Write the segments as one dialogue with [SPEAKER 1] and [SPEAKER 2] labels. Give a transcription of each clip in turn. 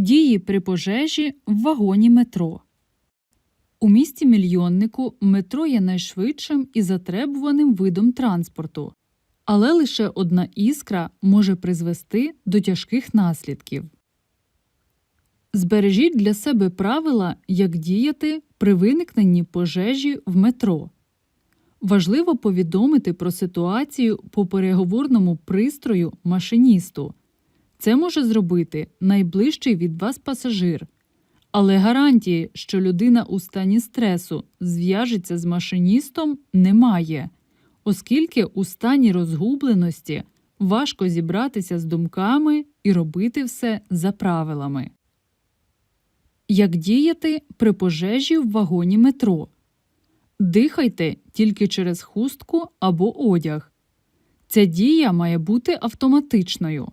[SPEAKER 1] Дії при пожежі в вагоні метро. У місті мільйоннику метро є найшвидшим і затребуваним видом транспорту, але лише одна іскра може призвести до тяжких наслідків. Збережіть для себе правила, як діяти при виникненні пожежі в метро. Важливо повідомити про ситуацію по переговорному пристрою машиністу. Це може зробити найближчий від вас пасажир. Але гарантії, що людина у стані стресу зв'яжеться з машиністом, немає, оскільки у стані розгубленості важко зібратися з думками і робити все за правилами. Як діяти при пожежі в вагоні метро? Дихайте тільки через хустку або одяг. Ця дія має бути автоматичною.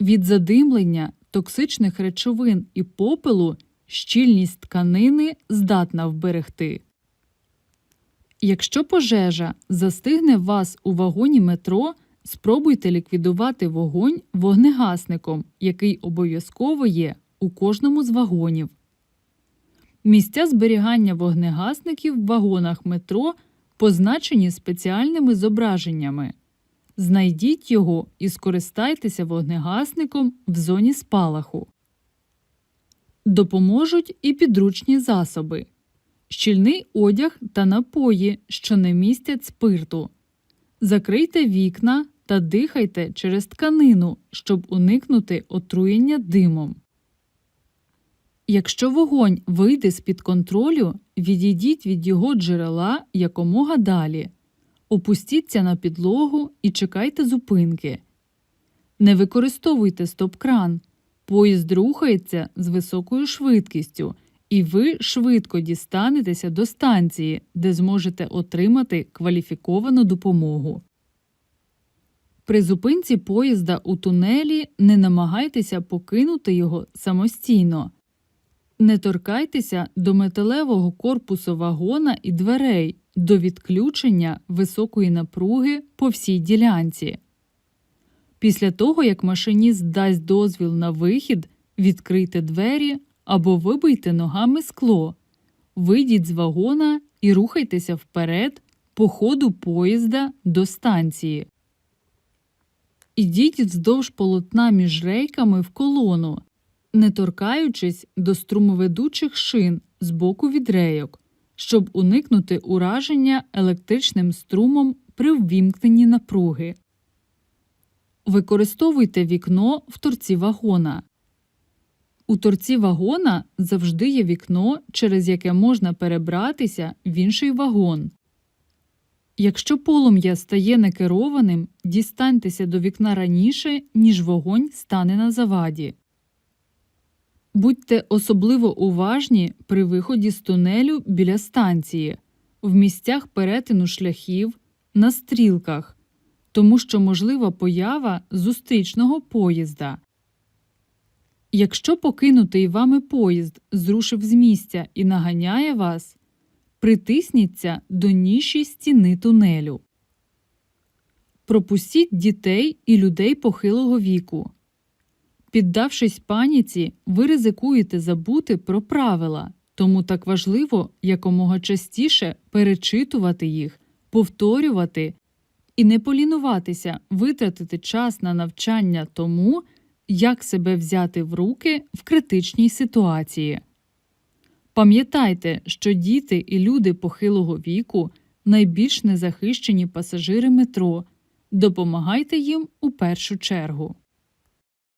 [SPEAKER 1] Від задимлення, токсичних речовин і попелу щільність тканини здатна вберегти. Якщо пожежа застигне вас у вагоні метро, спробуйте ліквідувати вогонь вогнегасником, який обов'язково є у кожному з вагонів. Місця зберігання вогнегасників в вагонах метро позначені спеціальними зображеннями. Знайдіть його і скористайтеся вогнегасником в зоні спалаху. Допоможуть і підручні засоби, щільний одяг та напої, що не містять спирту. Закрийте вікна та дихайте через тканину, щоб уникнути отруєння димом. Якщо вогонь вийде з під контролю, відійдіть від його джерела якомога далі. Опустіться на підлогу і чекайте зупинки. Не використовуйте стоп-кран. Поїзд рухається з високою швидкістю, і ви швидко дістанетеся до станції, де зможете отримати кваліфіковану допомогу. При зупинці поїзда у тунелі не намагайтеся покинути його самостійно. Не торкайтеся до металевого корпусу вагона і дверей до відключення високої напруги по всій ділянці. Після того, як машиніст дасть дозвіл на вихід, відкрийте двері або вибийте ногами скло, вийдіть з вагона і рухайтеся вперед по ходу поїзда до станції. Ідіть вздовж полотна між рейками в колону, не торкаючись до струмоведучих шин з боку від рейок, щоб уникнути ураження електричним струмом при ввімкненні напруги. Використовуйте вікно в торці вагона. У торці вагона завжди є вікно, через яке можна перебратися в інший вагон. Якщо полум'я стає некерованим, дістаньтеся до вікна раніше, ніж вогонь стане на заваді. Будьте особливо уважні при виході з тунелю біля станції, в місцях перетину шляхів, на стрілках, тому що можлива поява зустрічного поїзда. Якщо покинутий вами поїзд зрушив з місця і наганяє вас, притисніться до ніші стіни тунелю. Пропустіть дітей і людей похилого віку. Піддавшись паніці, ви ризикуєте забути про правила, тому так важливо якомога частіше перечитувати їх, повторювати і не полінуватися витратити час на навчання тому, як себе взяти в руки в критичній ситуації. Пам'ятайте, що діти і люди похилого віку найбільш незахищені пасажири метро. Допомагайте їм у першу чергу.